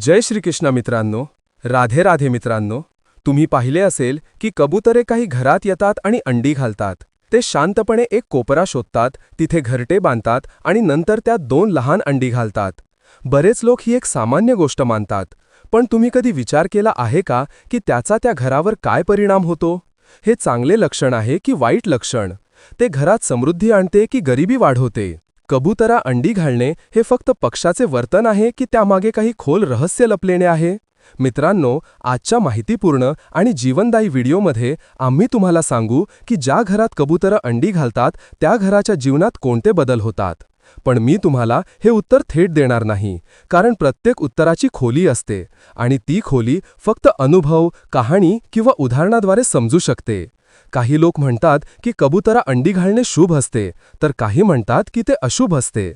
जय श्रीकृष्ण मित्रांनो राधे राधे मित्रांनो तुम्ही पाहिले असेल की कबुतरे काही घरात येतात आणि अंडी घालतात. ते शांतपणे एक कोपरा शोधतात तिथे घरटे बांधतात आणि नंतर त्यात दोन लहान अंडी घालतात. बरेच लोक ही एक सामान्य गोष्ट मानतात. पण तुम्ही कधी विचार केला आहे का की त्याचा त्या घरावर काय परिणाम होतो? हे चांगले लक्षण आहे की वाईट लक्षण? ते घरात समृद्धी आणते की गरिबी वाढवते? कबुतरा अंडी घालणे हे फक्त पक्षाचे वर्तन आहे की त्यामागे काही खोल रहस्य लपलेणे आहे? मित्रांनो आजच्या माहितीपूर्ण आणि जीवनदायी व्हिडिओमध्ये आम्ही तुम्हाला सांगू की ज्या घरात कबुतरं अंडी घालतात त्या घराच्या जीवनात कोणते बदल होतात. पण मी तुम्हाला हे उत्तर थेट देणार नाही कारण प्रत्येक उत्तराची खोली असते आणि ती खोली फक्त अनुभव कहाणी किंवा उदाहरणाद्वारे समजू शकते. काही लोक म्हणतात की कबुतरा अंडी घालणे शुभ असते तर काही म्हणतात की ते अशुभ असते.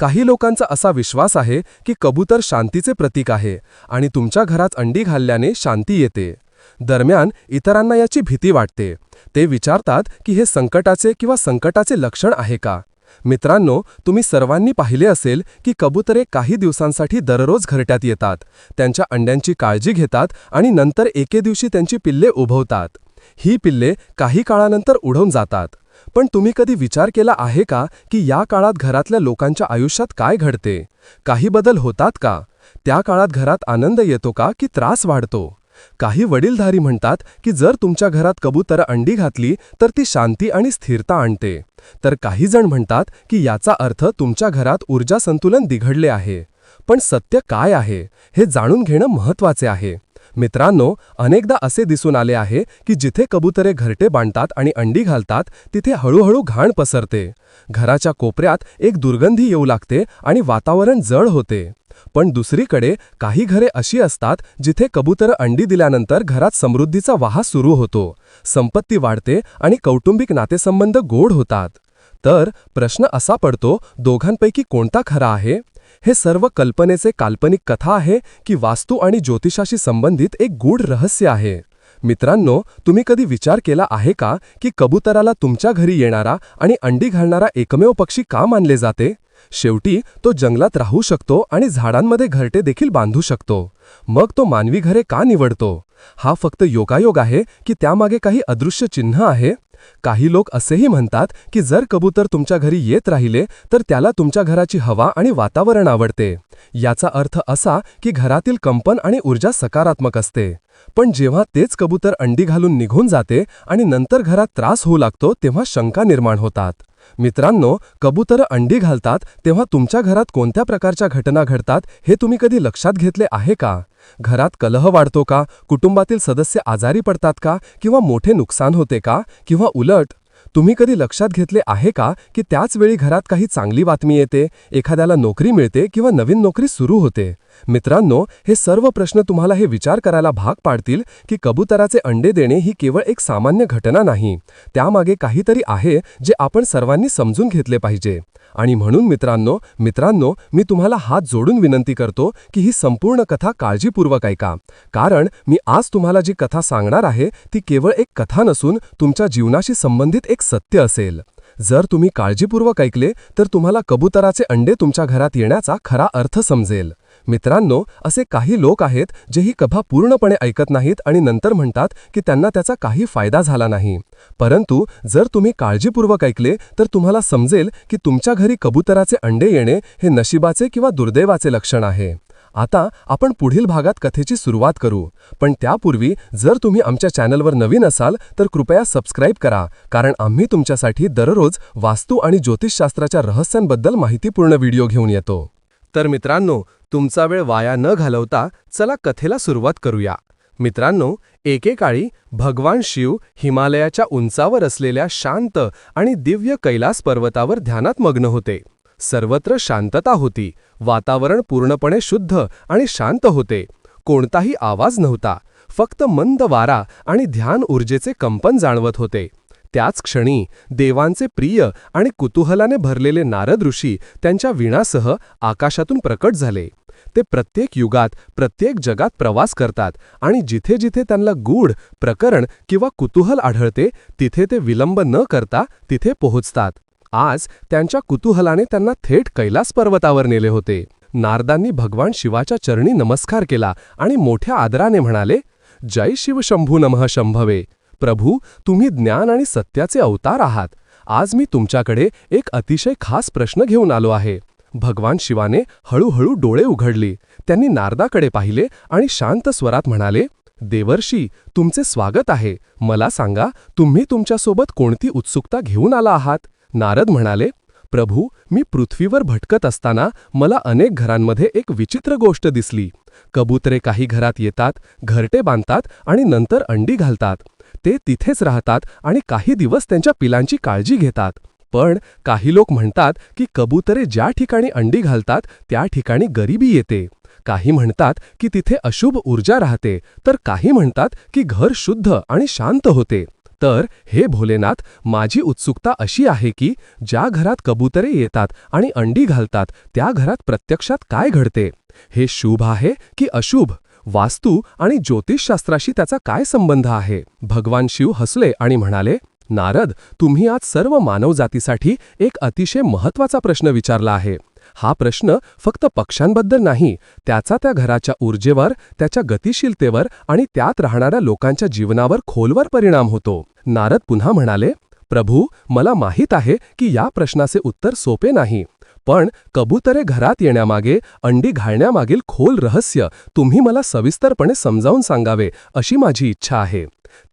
काही लोकांचा असा विश्वास आहे की कबूतर शांतीचे प्रतीक आहे आणि तुमच्या घरात अंडी घालल्याने शांती येते. दरम्यान इतरांना याची भीती वाटते. ते विचारतात की हे संकटाचे किंवा संकटाचे लक्षण आहे का? मित्रांनो तुम्ही सर्वांनी पाहिले असेल की कबुतरे काही दिवसांसाठी दररोज घरट्यात येतात त्यांच्या अंड्यांची काळजी घेतात आणि नंतर एके दिवशी त्यांची पिल्ले उभवतात. ही पिल्ले काही काळानंतर उडवून जातात. पण तुम्ही कधी विचार केला आहे का की या काळात घरातल्या लोकांच्या आयुष्यात काय घडते? काही बदल होतात का? त्या काळात घरात आनंद येतो का की त्रास वाढतो? काही वडीलधारी म्हणतात की जर तुमच्या घरात कबूतर अंडी घातली तर ती शांती आणि स्थिरता आणते. तर काही जण म्हणतात की याचा अर्थ तुमच्या घरात ऊर्जा संतुलन बिघडले आहे. पण सत्य काय आहे हे जाणून घेणं महत्त्वाचे आहे. मित्रांनो अनेकदा असे दिसून आले आहे की जिथे कबुतरे घरटे बांधतात आणि अंडी घालतात तिथे हळूहळू घाण पसरते. घराच्या कोपऱ्यात एक दुर्गंधी येऊ लागते आणि वातावरण जड होते. पण दुसरीकडे काही घरे अशी असतात जिथे कबुतर अंडी दिल्यानंतर घरात समृद्धीचा वाहा सुरू होतो. संपत्ती वाढते आणि कौटुंबिक नातेसंबंध गोड होतात. तर प्रश्न असा पडतो दोघांपैकी कोणता खरा आहे? हे सर्व कल्पनेचे काल्पनिक कथा आहे की वास्तू आणि ज्योतिषाशी संबंधित एक गूढ रहस्य आहे. मित्रांनो तुम्ही कधी विचार केला आहे का की कबुतराला तुमच्या घरी येणारा आणि अंडी घालणारा एकमेव पक्षी का मानले जाते? शेवटी तो जंगलात राहू शकतो आणि झाडांमध्ये घरटे देखील बांधू शकतो. मग तो मानवी घरे का निवडतो? हा फक्त योगायोग आहे की त्यामागे काही अदृश्य चिन्ह आहे? काही लोक असेही म्हणतात की जर कबूतर तुमच्या घरी येत राहिले तर त्याला तुमच्या घराची हवा आणि वातावरण आवडते. याचा अर्थ असा की घरातील कंपन आणि ऊर्जा सकारात्मक असते. पण जेव्हा तेच कबूतर अंडी घालून निघून जाते आणि नंतर घरात त्रास होऊ लागतो तेव्हा शंका निर्माण होतात. मित्रांनो कबूतर अंडी घालतात तेव्हा तुमच्या घरात कोणत्या प्रकारच्या घटना घडतात हे तुम्ही कधी लक्षात घेतले आहे का? घरात कलह वाढतो का? कुटुंबातील सदस्य आजारी पडतात का? किंवा मोठे नुकसान होते का? किंवा उलट तुम्ही कधी लक्षात घेतले आहे का की त्याच वेळी घरात काही चांगली बातमी येते एखाद्याला नोकरी मिळते किंवा नवीन नोकरी सुरू होते? मित्रांनो हे सर्व प्रश्न तुम्हाला हे विचार करायला भाग पाडतील की कबुतराचे अंडे देणे ही केवळ एक सामान्य घटना नाही. त्यामागे काहीतरी आहे जे आपण सर्वांनी समजून घेतले पाहिजे. आणि म्हणून मित्रांनो मित्रांनो मी तुम्हाला हात जोडून विनंती करतो की ही संपूर्ण कथा काळजीपूर्वक ऐका. कारण मी आज तुम्हाला जी कथा सांगणार आहे ती केवळ एक कथा नसून तुमच्या जीवनाशी संबंधित एक सत्य असेल. जर तुम्ही काळजीपूर्वक ऐकले तर तुम्हाला कबुतराचे अंडे तुमच्या घरात येण्याचा खरा अर्थ समजेल. मित्रांनो असे काही लोक आहेत जे ही कथा पूर्णपणे ऐकत नाहीत आणि नंतर म्हणतात की त्यांना त्याचा काही फायदा झाला नाही. परंतु जर तुम्ही काळजीपूर्वक ऐकले तर तुम्हाला समजेल की तुमच्या घरी कबुतराचे अंडे येणे हे नशिबाचे किंवा दुर्दैवाचे लक्षण आहे. आता आपण पुढील भागात कथेची सुरुवात करू. पण त्यापूर्वी जर तुम्ही आमच्या चॅनलवर नवीन असाल तर कृपया सबस्क्राईब करा कारण आम्ही तुमच्यासाठी दररोज वास्तू आणि ज्योतिषशास्त्राच्या रहस्यांबद्दल माहितीपूर्ण व्हिडिओ घेऊन येतो. तर मित्रांनो तुमचा वेळ वाया न घालवता चला कथेला सुरुवात करूया. मित्रांनो एकेकाळी भगवान शिव हिमालयाच्या उंचावर असलेल्या शांत आणि दिव्य कैलास पर्वतावर ध्यानात मग्न होते. सर्वत्र शांतता होती वातावरण पूर्णपणे शुद्ध आणि शांत होते. कोणताही आवाज नव्हता फक्त मंद वारा आणि ध्यान ऊर्जेचे कंपन जाणवत होते. त्याच क्षणी देवांचे प्रिय आणि कुतूहलाने भरलेले नारद ऋषी त्यांच्या विणासह आकाशातून प्रकट झाले. ते प्रत्येक युगात प्रत्येक जगात प्रवास करतात आणि जिथे जिथे त्यांना गूढ प्रकरण किंवा कुतूहल आढळते तिथे ते विलंब न करता तिथे पोहोचतात. आज त्यांच्या कुतूहलाने त्यांना थेट कैलास पर्वतावर नेले होते. नारदांनी भगवान शिवाच्या चरणी नमस्कार केला आणि मोठ्या आदराने म्हणाले जय शिव शंभू नमः शंभवे. प्रभू तुम्ही ज्ञान आणि सत्याचे अवतार आहात. आज मी तुमच्याकडे एक अतिशय खास प्रश्न घेऊन आलो आहे. भगवान शिवाने हळूहळू डोळे उघडली. त्यांनी नारदाकडे पाहिले आणि शांत स्वरात म्हणाले देवर्षी तुमचे स्वागत आहे. मला सांगा तुम्ही तुमच्यासोबत कोणती उत्सुकता घेऊन आला आहात? नारद म्हणाले प्रभू मी पृथ्वीवर भटकत असताना मला अनेक घरांमध्ये एक विचित्र गोष्ट दिसली. कबुतरे काही घरात येतात घरटे बांधतात आणि नंतर अंडी घालतात. ते तिथेच राहतात आणि काही दिवस त्यांच्या पिलांची काळजी घेतात. पण काही लोक म्हणतात की कबुतरे ज्या ठिकाणी अंडी घालतात त्या ठिकाणी गरिबी येते. काही म्हणतात की तिथे अशुभ ऊर्जा राहते तर काही म्हणतात की घर शुद्ध आणि शांत होते. तर हे भोलेनाथ माझी उत्सुकता अशी आहे की ज्या घरात कबुतरे येतात आणि अंडी घालतात त्या घरात प्रत्यक्षात काय घडते? हे शुभ आहे की अशुभ? वास्तू आणि ज्योतिषशास्त्राशी त्याचा काय संबंध आहे? भगवान शिव हसले आणि म्हणाले नारद तुम्ही आज सर्व मानवजातीसाठी एक अतिशय महत्त्वाचा प्रश्न विचारला आहे. हा प्रश्न फक्त पक्ष्यांबद्दल नाही त्याचा त्या घराच्या ऊर्जेवर त्याच्या गतिशीलतेवर आणि त्यात राहणाऱ्या लोकांच्या जीवनावर खोलवर परिणाम होतो. नारद पुन्हा म्हणाले प्रभू मला माहीत आहे की या प्रश्नाचे उत्तर सोपे नाही. पण कबुतरे घरात येण्यामागे अंडी घालण्यामागील खोल रहस्य तुम्ही मला सविस्तरपणे समजावून सांगावे अशी माझी इच्छा आहे.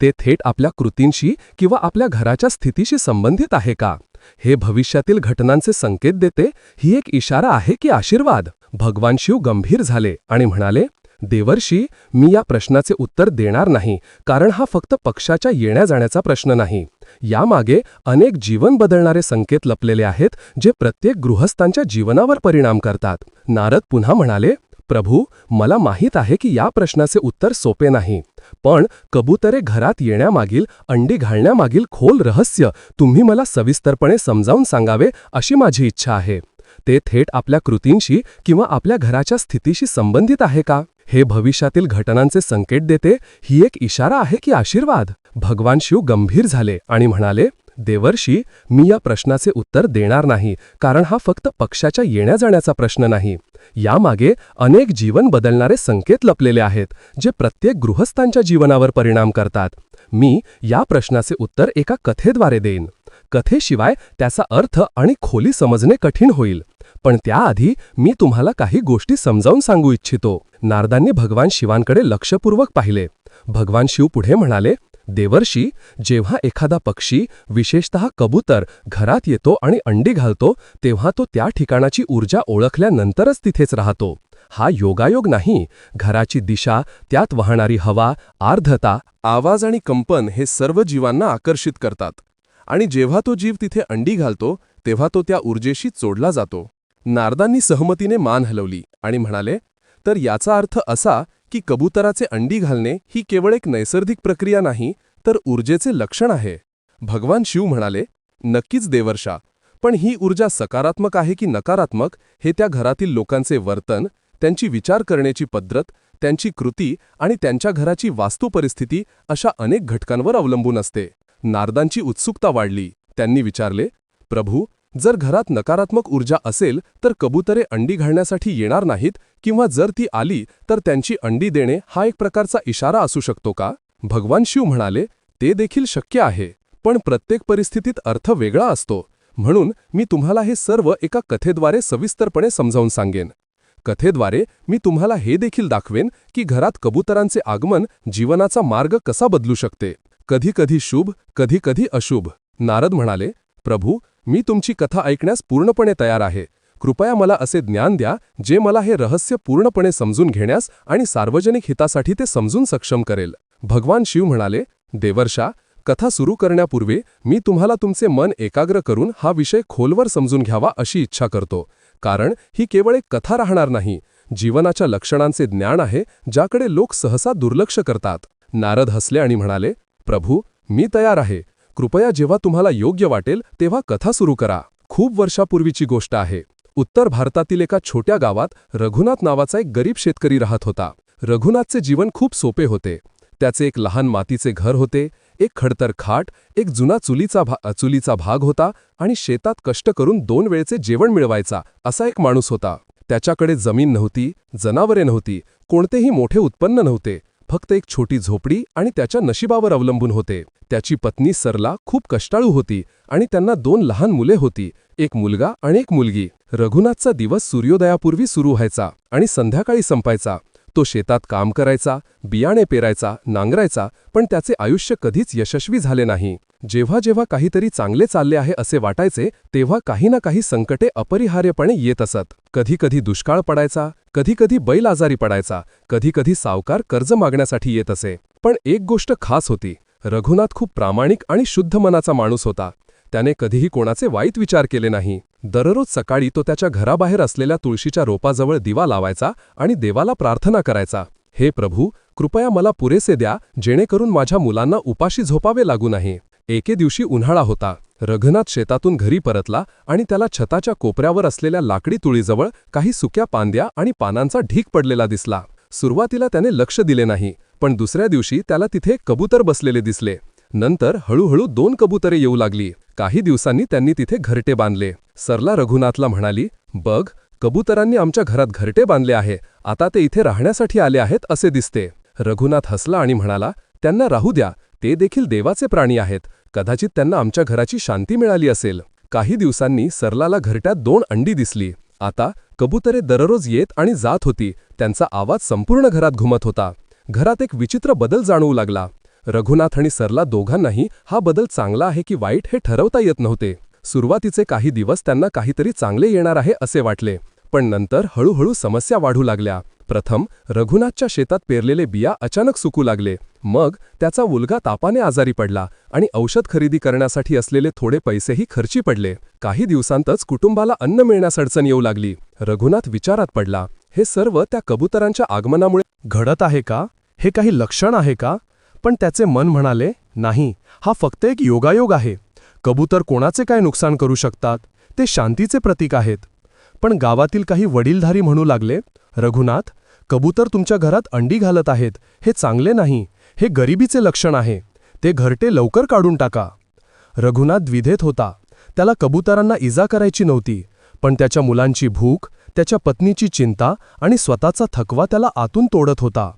ते थेट आपल्या कृतींशी किंवा आपल्या घराच्या स्थितीशी संबंधित आहे का? हे भविष्यातील घटनांचे संकेत देते ही एक इशारा आहे की आशीर्वाद. भगवान शिव गंभीर झाले आणि म्हणाले देवर्षी मी या प्रश्नाचे उत्तर देणार नाही कारण हा फक्त पक्षाच्या येण्या जाण्याचा प्रश्न नाही. यामागे अनेक जीवन बदलणारे संकेत लपलेले आहेत जे प्रत्येक गृहस्थांच्या जीवनावर परिणाम करतात. नारद पुन्हा म्हणाले प्रभू मला माहीत आहे की या प्रश्नाचे उत्तर सोपे नाही पण कबुतरे घरात येण्यामागील अंडी घालण्यामागील खोल रहस्य तुम्ही मला सविस्तरपणे समजावून सांगावे अशी माझी इच्छा आहे. ते थेट आपल्या कृतींशी किंवा आपल्या घराच्या स्थितीशी संबंधित आहे का? हे भविष्यातील घटनांचे संकेत देते ही एक इशारा आहे की आशीर्वाद. भगवान शिव गंभीर झाले आणि म्हणाले देवर्षी मी या प्रश्नाचे उत्तर देणार नाही कारण हा फक्त पक्षाच्या येण्या जाण्याचा प्रश्न नाही. यामागे अनेक जीवन बदलणारे संकेत लपलेले आहेत जे प्रत्येक गृहस्थांच्या जीवनावर परिणाम करतात. मी या प्रश्नाचे उत्तर एका कथेद्वारे देईन. कथेशिवाय त्याचा अर्थ आणि खोली समजणे कठीण होईल. पण त्याआधी मी तुम्हाला काही गोष्टी समजावून सांगू इच्छितो. नारदांनी भगवान शिवांकडे लक्षपूर्वक पाहिले. भगवान शिव पुढे म्हणाले देवर्षी जेव्हा एखादा पक्षी विशेषतः कबूतर घरात येतो आणि अंडी घालतो तेव्हा तो त्या ठिकाणाची ऊर्जा ओळखल्यानंतरच तिथेच राहतो. हा योगायोग नाही घराची दिशा त्यात वाहणारी हवा आर्धता आवाज आणि कंपन हे सर्व जीवांना आकर्षित करतात. आणि जेव्हा तो जीव तिथे अंडी घालतो तेव्हा तो त्या ऊर्जेशी चोडला जातो. नारदांनी सहमतीने मान हलवली आणि म्हणाले तर याचा अर्थ असा की कबुतराचे अंडी घालणे ही केवळ एक नैसर्गिक प्रक्रिया नाही तर ऊर्जेचे लक्षण आहे. भगवान शिव म्हणाले नक्कीच देवर्षा पण ही ऊर्जा सकारात्मक आहे की नकारात्मक हे त्या घरातील लोकांचे वर्तन त्यांची विचार करण्याची पद्धत त्यांची कृती आणि त्यांच्या घराची वास्तुपरिस्थिती अशा अनेक घटकांवर अवलंबून असते. नारदांची उत्सुकता वाढली. त्यांनी विचारले प्रभू जर घरात नकारात्मक ऊर्जा असेल तर कबुतरे अंडी घालण्यासाठी येणार नाहीत किंवा जर ती आली तर त्यांची अंडी देणे हा एक प्रकारचा इशारा असू शकतो का? भगवान शिव म्हणाले ते देखील शक्य आहे पण प्रत्येक परिस्थितीत अर्थ वेगळा असतो. म्हणून मी तुम्हाला हे सर्व एका कथेद्वारे सविस्तरपणे समजावून सांगेन. कथेद्वारे मी तुम्हाला हे देखील दाखवेन की घरात कबुतरांचे आगमन जीवनाचा मार्ग कसा बदलू शकते. कधी कधी शुभ कधी कधी अशुभ. नारद म्हणाले प्रभू मी तुमची कथा ऐकण्यास पूर्णपणे तयार आहे. कृपया मला असे ज्ञान द्या जे मला हे रहस्य पूर्णपणे समजून घेण्यास आणि सार्वजनिक हितासाठी ते समजून सक्षम करेल. भगवान शिव म्हणाले देवर्षा कथा सुरू करण्यापूर्वी मी तुम्हाला तुमचे मन एकाग्र करून हा विषय खोलवर समजून घ्यावा अशी इच्छा करतो. कारण ही केवळ एक कथा राहणार नाही. जीवनाच्या लक्षणांचे ज्ञान आहे ज्याकडे लोक सहसा दुर्लक्ष करतात. नारद हसले आणि म्हणाले प्रभू मी तयार आहे. कृपया जेव्हा तुम्हाला योग्य वाटेल तेव्हा कथा सुरू करा. खूप वर्षापूर्वीची गोष्ट आहे. उत्तर भारतातील एका छोट्या गावात रघुनाथ नावाचा एक गरीब शेतकरी राहत होता. रघुनाथचे जीवन खूप सोपे होते. त्याचे एक लहान मातीचे घर होते एक खडतर खाट एक जुना चुलीचा भा चुलीचा भाग होता आणि शेतात कष्ट करून दोन वेळचे जेवण मिळवायचा असा एक माणूस होता. त्याच्याकडे जमीन नव्हती जनावरे नव्हती कोणतेही मोठे उत्पन्न नव्हते. फक्त एक छोटी झोपडी आणि त्याच्या नशिबावर अवलंबून होते. त्याची पत्नी सरला खूप कष्टाळू होती आणि त्यांना दोन लहान मुले होती एक मुलगा आणि एक मुलगी. रघुनाथचा दिवस सूर्योदयापूर्वी सुरू व्हायचा आणि संध्याकाळी संपायचा. तो शेतात काम करायचा बियाणे पेरायचा नांगरायचा पण त्याचे आयुष्य कधीच यशस्वी झाले नाही. जेव्हा जेव्हा काहीतरी चांगले चालले आहे असे वाटायचे तेव्हा काही ना काही संकटे अपरिहार्यपणे येत असत. कधीकधी दुष्काळ पडायचा कधीकधी बैल आजारी पडायचा कधीकधी सावकार कर्ज मागण्यासाठी येत असे. पण एक गोष्ट खास होती रघुनाथ खूप प्रामाणिक आणि शुद्ध मनाचा माणूस होता. त्याने कधीही कोणाचे वाईट विचार केले नाही. दररोज सकाळी तो त्याच्या घराबाहेर असलेल्या तुळशीच्या रोपाजवळ दिवा लावायचा आणि देवाला प्रार्थना करायचा हे प्रभू कृपया मला पुरेसे द्या जेणेकरून माझ्या मुलांना उपाशी झोपावे लागू नाही एके दिवशी उन्हाळा होता. रघुनाथ शेतातून घरी परतला आणि त्याला छताच्या कोपऱ्यावर असलेल्या लाकडी तुळीजवळ काही सुक्या पांद्या आणि पानांचा ढीक पडलेला दिसला. सुरुवातीला त्याने लक्ष दिले नाही पण दुसऱ्या दिवशी त्याला तिथे कबूतर बसलेले दिसले. नंतर हळूहळू दोन कबुतरे येऊ लागली. काही दिवसांनी त्यांनी तिथे घरटे बांधले. सरला रघुनाथला म्हणाली बघ कबुतरांनी आमच्या घरात घरटे बांधले आहे. आता ते इथे राहण्यासाठी आले आहेत असे दिसते. रघुनाथ हसला आणि म्हणाला त्यांना राहू द्या. ते देखील देवाचे प्राणी आहेत. कदाचित त्यांना आमच्या घराची शांती मिळाली असेल. काही दिवसांनी सरलाला घरट्यात दोन अंडी दिसली. आता कबुतरे दररोज येत आणि जात होती. त्यांचा आवाज संपूर्ण घरात घुमत होता. घरात एक विचित्र बदल जाणवू लागला. रघुनाथ आणि सरला दोघांनाही हा बदल चांगला आहे की वाईट हे ठरवता येत नव्हते. सुरुवातीचे काही दिवस त्यांना काहीतरी चांगले येणार आहे असे वाटले. पण नंतर हळूहळू समस्या वाढू लागल्या. प्रथम रघुनाथच्या शेतात पेरलेले बिया अचानक सुकू लागले. मग त्याचा मुलगा तापाने आजारी पडला आणि औषध खरेदी करण्यासाठी असलेले थोडे पैसेही खर्ची पडले. काही दिवसांतच कुटुंबाला अन्न मिळण्यास अडचण येऊ लागली. रघुनाथ विचारात पडला हे सर्व त्या कबुतरांच्या आगमनामुळे घडत आहे का? हे काही लक्षण आहे का? पण त्याचे मन म्हणाले नाही हा फक्त एक योगायोग आहे. कबूतर कोणाचे काय नुकसान करू शकतात? ते शांतीचे प्रतीक आहेत. पण गावातील काही वडीलधारी म्हणू लागले रघुनाथ कबूतर तुमच्या घरात अंडी घालत आहेत. हे चांगले नाही. हे गरिबीचे लक्षण आहे. ते घरटे लवकर काढून टाका. रघुनाथ द्विधेत होता. त्याला कबुतरांना इजा करायची नव्हती पण त्याच्या मुलांची भूक त्याच्या पत्नीची चिंता आणि स्वतःचा थकवा त्याला आतून तोडत होता.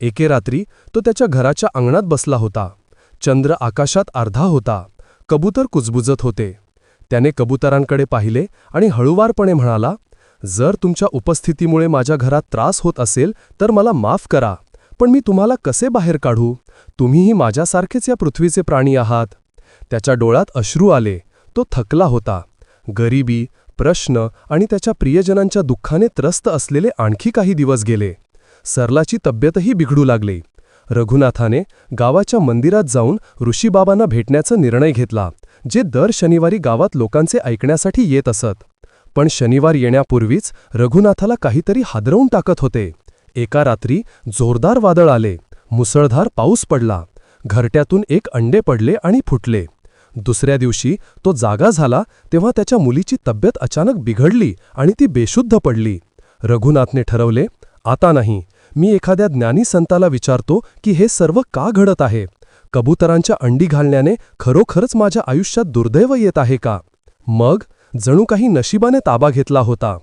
एके रात्री तो त्याच्या घराच्या अंगणात बसला होता. चंद्र आकाशात अर्धा होता. कबूतर कुजबुजत होते. त्याने कबुतरांकडे पाहिले आणि हळुवारपणे म्हणाला जर तुमच्या उपस्थितीमुळे माझ्या घरात त्रास होत असेल तर मला माफ करा. पण मी तुम्हाला कसे बाहेर काढू? तुम्हीही माझ्यासारखेच या पृथ्वीचे प्राणी आहात. त्याच्या डोळ्यात अश्रू आले. तो थकला होता. गरिबी प्रश्न आणि त्याच्या प्रियजनांच्या दुःखाने त्रस्त असलेले आणखी काही दिवस गेले. सरलाची तब्येतही बिघडू लागली. रघुनाथाने गावाच्या मंदिरात जाऊन ऋषीबाबांना भेटण्याचा निर्णय घेतला जे दर शनिवारी गावात लोकांचे ऐकण्यासाठी येत असत. पण शनिवार येण्यापूर्वीच रघुनाथाला काहीतरी हादरवून टाकत होते. एका रात्री जोरदार वादळ आले. मुसळधार पाऊस पडला. घरट्यातून एक अंडे पडले आणि फुटले. दुसऱ्या दिवशी तो जागा झाला तेव्हा त्याच्या मुलीची तब्येत अचानक बिघडली आणि ती बेशुद्ध पडली. रघुनाथने ठरवले आता नाही मी एखाद्या ज्ञानी संताला विचारतो की हे सर्व का घडत आहे? कबुतरांच्या अंडी घालण्याने खरोखरच माझ्या आयुष्यात दुर्दैव येत आहे का? मग जणू काही नशिबाने ताबा घेतला होता.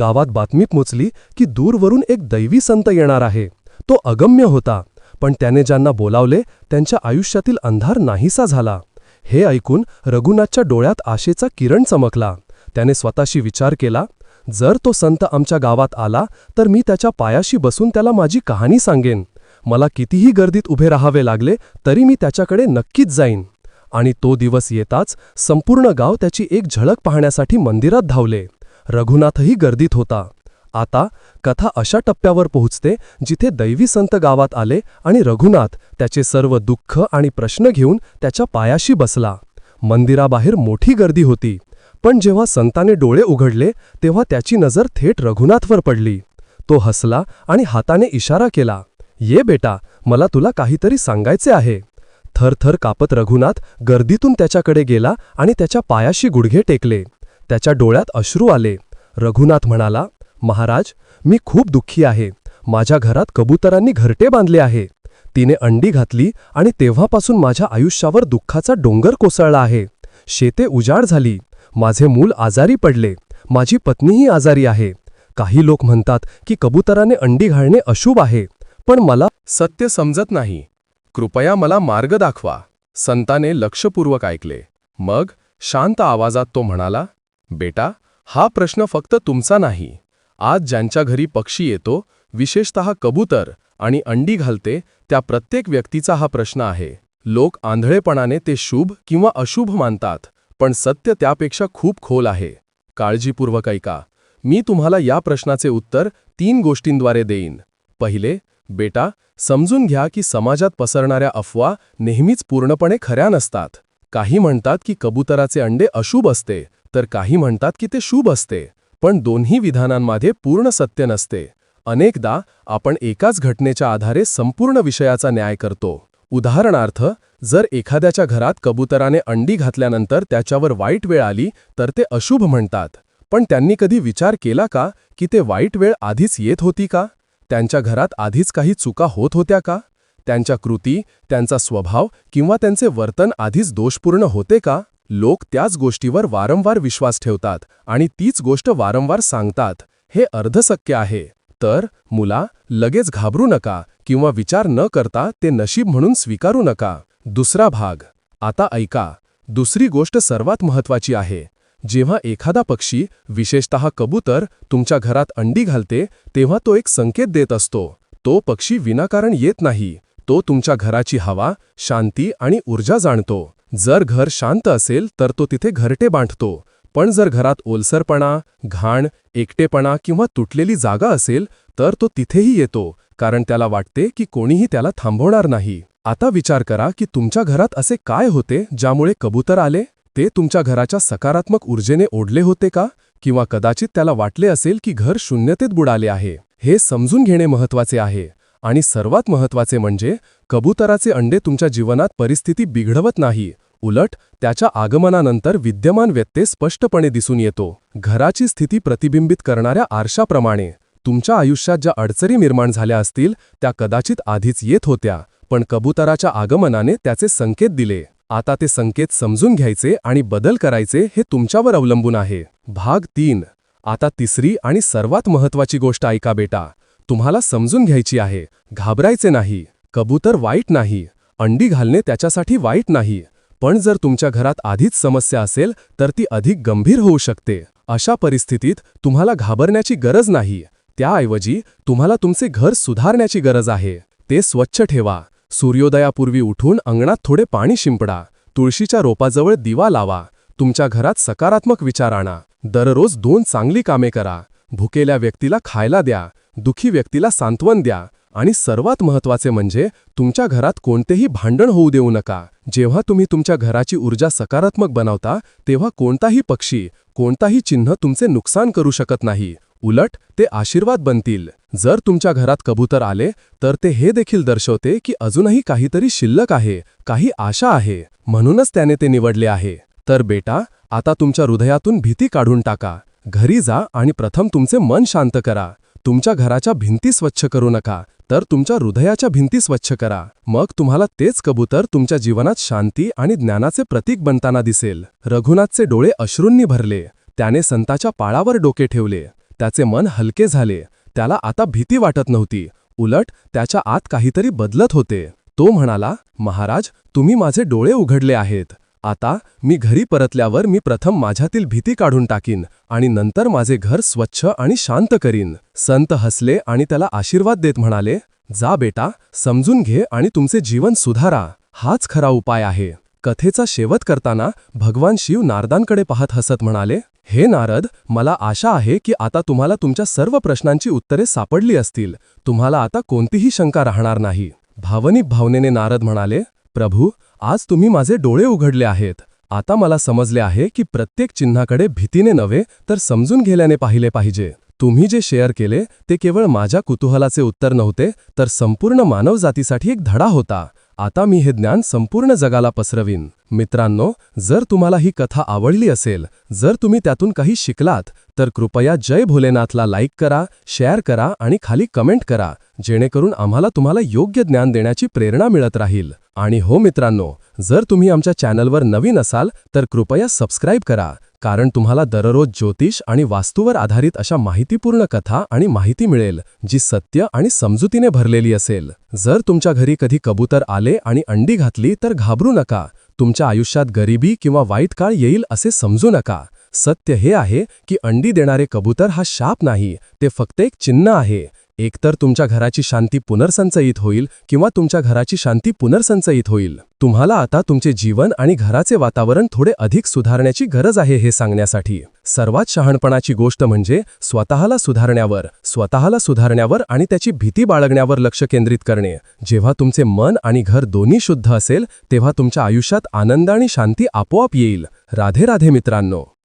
गावात बातमी पोचली की दूरवरून एक दैवी संत येणार आहे. तो अगम्य होता पण त्याने ज्यांना बोलावले त्यांच्या आयुष्यातील अंधार नाहीसा झाला. हे ऐकून रघुनाथच्या डोळ्यात आशेचा किरण चमकला. त्याने स्वतःशी विचार केला जर तो संत आमच्या गावात आला तर मी त्याच्या पायाशी बसून त्याला माझी कहाणी सांगेन. मला कितीही गर्दीत उभे राहावे लागले तरी मी त्याच्याकडे नक्कीच जाईन. आणि तो दिवस येताच संपूर्ण गाव त्याची एक झळक पाहण्यासाठी मंदिरात धावले. रघुनाथही गर्दीत होता. आता कथा अशा टप्प्यावर पोहोचते जिथे दैवी संत गावात आले आणि रघुनाथ त्याचे सर्व दुःख आणि प्रश्न घेऊन त्याच्या पायाशी बसला. मंदिराबाहेर मोठी गर्दी होती. पण जेव्हा संताने डोळे उघडले तेव्हा त्याची नजर थेट रघुनाथवर पडली. तो हसला आणि हाताने इशारा केला ये बेटा मला तुला काहीतरी सांगायचे आहे. थरथर कापत रघुनाथ गर्दीतून त्याच्याकडे गेला आणि त्याच्या पायाशी गुडघे टेकले. त्याच्या डोळ्यात अश्रू आले. रघुनाथ म्हणाला महाराज मी खूप दुःखी आहे. माझ्या घरात कबुतरांनी घरटे बांधले आहे. तिने अंडी घातली आणि तेव्हापासून माझ्या आयुष्यावर दुःखाचा डोंगर कोसळला आहे. शेते उजाड झाली. माझे मूल आजारी पडले. माझी पत्नीही आजारी आहे. काही लोक म्हणतात की कबुतराने अंडी घालणे अशुभ आहे पण मला सत्य समजत नाही. कृपया मला मार्ग दाखवा. संताने लक्षपूर्वक ऐकले. मग शांत आवाजात तो म्हणाला बेटा हा प्रश्न फक्त तुमचा नाही. आज ज्यांच्या घरी पक्षी येतो विशेषतः कबूतर आणि अंडी घालते त्या प्रत्येक व्यक्तीचा हा प्रश्न आहे. लोक आंधळेपणाने ते शुभ किंवा अशुभ मानतात. पण सत्य त्यापेक्षा खूप खोल आहे. काळजीपूर्वक ऐका. मी तुम्हाला या प्रश्नाचे उत्तर तीन गोष्टींद्वारे देईन. पहिले बेटा समजून घ्या की समाजात पसरणाऱ्या अफवा नेहमीच पूर्णपणे खऱ्या नसतात. काही म्हणतात की कबुतराचे अंडे अशुभ असते तर काही म्हणतात की ते शुभ असते पण दोन्ही विधानांमध्ये पूर्ण सत्य नसते. अनेकदा आपण एकाच घटनेच्या आधारे संपूर्ण विषयाचा न्याय करतो. उदाहरणार्थ जर एखाद्याच्या घरात कबुतराने अंडी घातल्यानंतर त्याच्यावर वाईट वेळ आली तर ते अशुभ म्हणतात. पण त्यांनी कधी विचार केला का की ते वाईट वेळ आधीच येत होती का? त्यांच्या घरात आधीच काही चुका होत होत्या का? त्यांच्या कृती त्यांचा स्वभाव किंवा त्यांचे वर्तन आधीच दोषपूर्ण होते का? लोक त्याच गोष्टीवर वारंवार विश्वास ठेवतात आणि तीच गोष्ट वारंवार सांगतात. हे अर्धसक्य आहे. तर मुला लगेच घाबरू नका किंवा विचार न करता ते नशीब म्हणून स्वीकारू नका. दुसरा भाग. आता ऐका. दुसरी गोष्ट सर्वात महत्वाची आहे. जेव्हा एखादा पक्षी विशेषतः कबूतर तुमच्या घरात अंडी घालते तेव्हा तो एक संकेत देत असतो. तो पक्षी विनाकारण येत नाही. तो तुमच्या घराची हवा शांती आणि ऊर्जा जाणतो. जर घर शांत असेल तर तो तिथे घरटे बांधतो. पण जर घरात ओलसरपणा घाण एकटेपणा किंवा तुटलेली जागा असेल तर तो तिथेही येतो कारण त्याला वाटते की कोणीही त्याला थांबवणार नाही. आता विचार करा की तुमच्या घरात असे काय होते ज्यामुळे कबूतर आले? ते तुमच्या घराच्या सकारात्मक ऊर्जेने ओढले होते का? किंवा कदाचित त्याला वाटले असेल की घर शून्यतेत बुडाले आहे? हे समजून घेणे महत्त्वाचे आहे. आणि सर्वात महत्त्वाचे म्हणजे कबुतराचे अंडे तुमच्या जीवनात परिस्थिती बिघडवत नाही. उलट त्याच्या आगमनानंतर विद्यमान व्यत्यय स्पष्टपणे दिसून येतो. घराची स्थिती प्रतिबिंबित करणाऱ्या आरशाप्रमाणे. तुमच्या आयुष्यात ज्या अडचणी निर्माण झाल्या असतील त्या कदाचित आधीच येत होत्या पण कबुतराच्या आगमनाने त्याचे संकेत दिले. आता ते संकेत समजून घ्यायचे आणि बदल करायचे हे तुमच्यावर अवलंबून आहे. भाग तीन. आता तिसरी आणि सर्वात महत्वाची गोष्ट ऐका बेटा. तुम्हाला समजून घ्यायची आहे. घाबरायचे नाही. कबूतर वाईट नाही. अंडी घालणे त्याच्यासाठी वाईट नाही. पण जर तुमच्या घरात आधीच समस्या असेल तर ती अधिक गंभीर होऊ शकते. अशा परिस्थितीत तुम्हाला घाबरण्याची गरज नाही. त्याऐवजी तुम्हाला तुमचे घर सुधारण्याची गरज आहे. ते स्वच्छ ठेवा. सूर्योदयापूर्वी उठून अंगणात थोडे पाणी शिंपडा. तुळशीच्या रोपाजवळ दिवा लावा. तुमच्या घरात सकारात्मक विचार आणा. दररोज दोन चांगली कामे करा. भुकेल्या व्यक्तीला खायला द्या. दुखी व्यक्तीला सांत्वन द्या. आणि सर्वात महत्त्वाचे म्हणजे तुमच्या घरात कोणतेही भांडण होऊ देऊ नका. जेव्हा तुम्ही तुमच्या घराची ऊर्जा सकारात्मक बनवता तेव्हा कोणताही पक्षी कोणताही चिन्ह तुमचे नुकसान करू शकत नाही. उलट ते आशीर्वाद बनतील. जर तुमच्या घरात कबूतर आले तर ते हे देखील दर्शवते की अजूनही काहीतरी शिल्लक आहे काही आशा आहे. म्हणूनच त्याने ते निवडले आहे. तर बेटा आता तुमच्या हृदयातून भीती काढून टाका. घरी जा आणि प्रथम तुमचे मन शांत करा. तुमच्या घराच्या भिंती स्वच्छ करू नका तर तुमच्या हृदयाच्या भिंती स्वच्छ करा. मग तुम्हाला तेच कबूतर तुमच्या जीवनात शांती आणि ज्ञानाचे प्रतीक बनताना दिसेल. रघुनाथचे डोळे अश्रूंनी भरले त्याने संताच्या पाळावर डोके ठेवले त्याचे मन हलके झाले त्याला आता भीती वाटत नव्हती. उलट त्याच्या आत काहीतरी बदलत होते. तो म्हणाला महाराज तुम्ही माझे डोळे उघडले आहेत. आता मी घरी परतल्यावर मी प्रथम माझ्यातील भीती काढून टाकीन आणि नंतर माझे घर स्वच्छ आणि शांत करीन. संत हसले आणि त्याला आशीर्वाद देत म्हणाले जा बेटा समजून घे आणि तुमचे जीवन सुधारा. हाच खरा उपाय आहे. कथेचा शेवट करताना भगवान शिव नारदांकडे पाहत हसत म्हणाले हे नारद मला आशा आहे की आता तुम्हाला तुमच्या सर्व प्रश्नांची उत्तरे सापडली असतील. तुम्हाला आता कोणतीही शंका राहणार नाही. भावनिक भावनेने नारद म्हणाले प्रभू आज तुम्ही माझे डोळे उघडले आहेत. आता मला समजले आहे की प्रत्येक चिन्हाकडे भीतीने नव्हे तर समजून घेल्याने पाहिले पाहिजे. तुम्ही जे शेअर केले ते केवळ माझ्या कुतूहलाचे उत्तर नव्हते तर संपूर्ण मानवजातीसाठी एक धडा होता. आता मी हे ज्ञान संपूर्ण जगाला पसरवीन. मित्रांनो जर तुम्हाला ही कथा आवडली असेल जर तुम्ही त्यातून काही शिकलात तर कृपया जय भोलेनाथला लाईक करा शेअर करा आणि खाली कमेंट करा जेणेकरून आम्हाला तुम्हाला योग्य ज्ञान देण्याची प्रेरणा मिळत राहील. आणि हो मित्रांनो जर तुम्ही आमच्या चॅनलवर नवीन असाल तर कृपया सबस्क्राईब करा कारण तुम्हाला दररोज ज्योतिष आणि वास्तूवर आधारित अशा माहितीपूर्ण कथा आणि माहिती मिळेल जी सत्य आणि समजुतीने भरलेली असेल. जर तुमच्या घरी कधी कबूतर आले आणि अंडी घातली तर घाबरू नका तुमच्या आयुष्यात गरिबी किंवा वाईट काळ येईल असे समजू नका. सत्य हे आहे की अंडी देणारे कबूतर हा शाप नाही ते फक्त एक चिन्ह आहे. एकतर तुमच्या घराची शांती पुनर्संचयित होईल किंवा तुमच्या घराची शांती पुनर्संचयित होईल. तुम्हाला आता तुमचे जीवन आणि घराचे वातावरण थोडे अधिक सुधारण्याची गरज आहे हे सांगण्यासाठी. सर्वात शहाणपणाची गोष्ट म्हणजे स्वतःला सुधारण्यावर स्वतःला सुधारण्यावर आणि त्याची भीती बाळगण्यावर लक्ष केंद्रित करणे. जेव्हा तुमचे मन आणि घर दोन्ही शुद्ध असेल तेव्हा तुमच्या आयुष्यात आनंद आणि शांती आपोआप येईल. राधे राधे मित्रांनो.